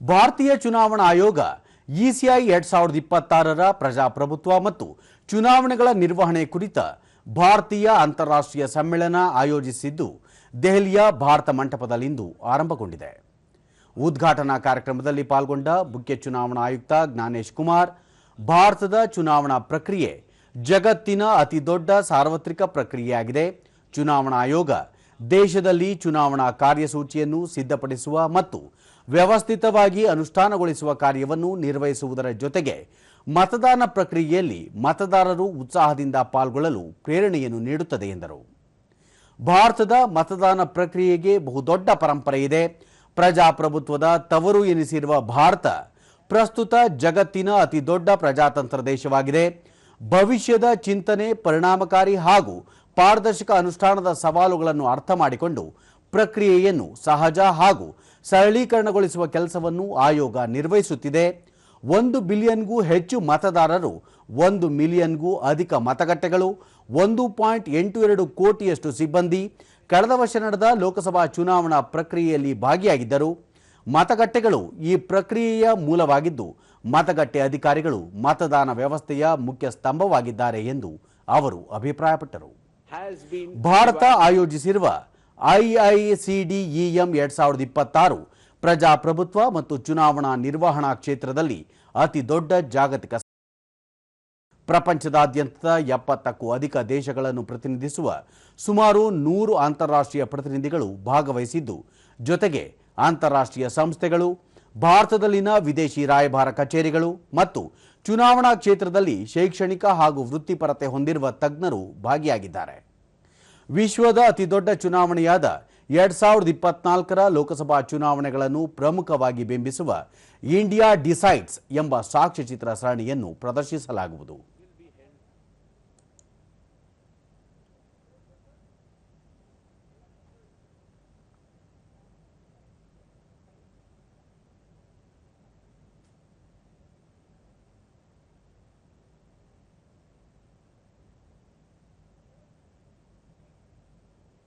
ಭಾರತೀಯ ಚುನಾವಣಾ ಆಯೋಗ ಇಸಿಐ ಎರಡ್ ಸಾವಿರದ ಇಪ್ಪತ್ತಾರರ ಪ್ರಜಾಪ್ರಭುತ್ವ ಮತ್ತು ಚುನಾವಣೆಗಳ ನಿರ್ವಹಣೆ ಕುರಿತ ಭಾರತೀಯ ಅಂತಾರಾಷ್ಟ್ರೀಯ ಸಮ್ಮೇಳನ ಆಯೋಜಿಸಿದ್ದು ದೆಹಲಿಯ ಭಾರತ ಮಂಟಪದಲ್ಲಿಂದು ಆರಂಭಗೊಂಡಿದೆ. ಉದ್ಘಾಟನಾ ಕಾರ್ಯಕ್ರಮದಲ್ಲಿ ಪಾಲ್ಗೊಂಡ ಮುಖ್ಯ ಚುನಾವಣಾ ಆಯುಕ್ತ ಜ್ಞಾನೇಶ್ ಕುಮಾರ್, ಭಾರತದ ಚುನಾವಣಾ ಪ್ರಕ್ರಿಯೆ ಜಗತ್ತಿನ ಅತಿದೊಡ್ಡ ಸಾರ್ವತ್ರಿಕ ಪ್ರಕ್ರಿಯೆಯಾಗಿದೆ. ಚುನಾವಣಾ ಆಯೋಗ ದೇಶದಲ್ಲಿ ಚುನಾವಣಾ ಕಾರ್ಯಸೂಚಿಯನ್ನು ಸಿದ್ಧಪಡಿಸುವ ಮತ್ತು ವ್ಯವಸ್ಥಿತವಾಗಿ ಅನುಷ್ಠಾನಗೊಳಿಸುವ ಕಾರ್ಯವನ್ನು ನಿರ್ವಹಿಸುವುದರ ಜೊತೆಗೆ ಮತದಾನ ಪ್ರಕ್ರಿಯೆಯಲ್ಲಿ ಮತದಾರರು ಉತ್ಸಾಹದಿಂದ ಪಾಲ್ಗೊಳ್ಳಲು ಪ್ರೇರಣೆಯನ್ನು ನೀಡುತ್ತದೆ ಎಂದರು. ಭಾರತದ ಮತದಾನ ಪ್ರಕ್ರಿಯೆಗೆ ಬಹುದೊಡ್ಡ ಪರಂಪರೆ ಇದೆ. ಪ್ರಜಾಪ್ರಭುತ್ವದ ತವರು ಎನಿಸಿರುವ ಭಾರತ ಪ್ರಸ್ತುತ ಜಗತ್ತಿನ ಅತಿದೊಡ್ಡ ಪ್ರಜಾತಂತ್ರ ದೇಶವಾಗಿದೆ. ಭವಿಷ್ಯದ ಚಿಂತನೆ ಪರಿಣಾಮಕಾರಿ ಹಾಗೂ ಪಾರದರ್ಶಕ ಅನುಷ್ಠಾನದ ಸವಾಲುಗಳನ್ನು ಅರ್ಥ ಮಾಡಿಕೊಂಡು ಪ್ರಕ್ರಿಯೆಯನ್ನು ಸಹಜ ಹಾಗೂ ಸರಳೀಕರಣಗೊಳಿಸುವ ಕೆಲಸವನ್ನು ಆಯೋಗ ನಿರ್ವಹಿಸುತ್ತಿದೆ. ಒಂದು ಬಿಲಿಯನ್ಗೂ ಹೆಚ್ಚು ಮತದಾರರು ಒಂದು ಮಿಲಿಯನ್ಗೂ ಅಧಿಕ ಮತಗಟ್ಟೆಗಳು ಒಂದು ಪಾಯಿಂಟ್ ಎಂಟು ಎರಡು ಕೋಟಿಯಷ್ಟು ಸಿಬ್ಬಂದಿ ಕಳೆದ ವರ್ಷ ನಡೆದ ಲೋಕಸಭಾ ಚುನಾವಣಾ ಪ್ರಕ್ರಿಯೆಯಲ್ಲಿ ಭಾಗಿಯಾಗಿದ್ದರು. ಮತಗಟ್ಟೆಗಳು ಈ ಪ್ರಕ್ರಿಯೆಯ ಮೂಲವಾಗಿದ್ದು ಮತಗಟ್ಟೆ ಅಧಿಕಾರಿಗಳು ಮತದಾನ ವ್ಯವಸ್ಥೆಯ ಮುಖ್ಯ ಸ್ತಂಭವಾಗಿದ್ದಾರೆ ಎಂದು ಅವರು ಅಭಿಪ್ರಾಯಪಟ್ಟರು. ಭಾರತ ಆಯೋಜಿಸಿರುವ ಐಐಸಿಡಿಇಎಂ ಎರಡ್ ಸಾವಿರದ ಇಪ್ಪತ್ತಾರು ಪ್ರಜಾಪ್ರಭುತ್ವ ಮತ್ತು ಚುನಾವಣಾ ನಿರ್ವಹಣಾ ಕ್ಷೇತ್ರದಲ್ಲಿ ಅತಿ ದೊಡ್ಡ ಜಾಗತಿಕ ಪ್ರಪಂಚದಾದ್ಯಂತ ಎಪ್ಪತ್ತಕ್ಕೂ ಅಧಿಕ ದೇಶಗಳನ್ನು ಪ್ರತಿನಿಧಿಸುವ ಸುಮಾರು ನೂರು ಅಂತಾರಾಷ್ಟ್ರೀಯ ಪ್ರತಿನಿಧಿಗಳು ಭಾಗವಹಿಸಿದ್ದು, ಜೊತೆಗೆ ಅಂತಾರಾಷ್ಟ್ರೀಯ ಸಂಸ್ಥೆಗಳು, ಭಾರತದಲ್ಲಿನ ವಿದೇಶಿ ರಾಯಭಾರ ಕಚೇರಿಗಳು ಮತ್ತು ಚುನಾವಣಾ ಕ್ಷೇತ್ರದಲ್ಲಿ ಶೈಕ್ಷಣಿಕ ಹಾಗೂ ವೃತ್ತಿಪರತೆ ಹೊಂದಿರುವ ತಜ್ಞರು ಭಾಗಿಯಾಗಿದ್ದಾರೆ. ವಿಶ್ವದ ಅತಿದೊಡ್ಡ ಚುನಾವಣೆಯಾದ ಎರಡ್ ಸಾವಿರದ ಇಪ್ಪತ್ನಾಲ್ಕರ ಲೋಕಸಭಾ ಚುನಾವಣೆಗಳನ್ನು ಪ್ರಮುಖವಾಗಿ ಬಿಂಬಿಸುವ ಇಂಡಿಯಾ ಡಿಸೈಡ್ಸ್ ಎಂಬ ಸಾಕ್ಷ್ಯಚಿತ್ರ ಸರಣಿಯನ್ನು ಪ್ರದರ್ಶಿಸಲಾಗುವುದು.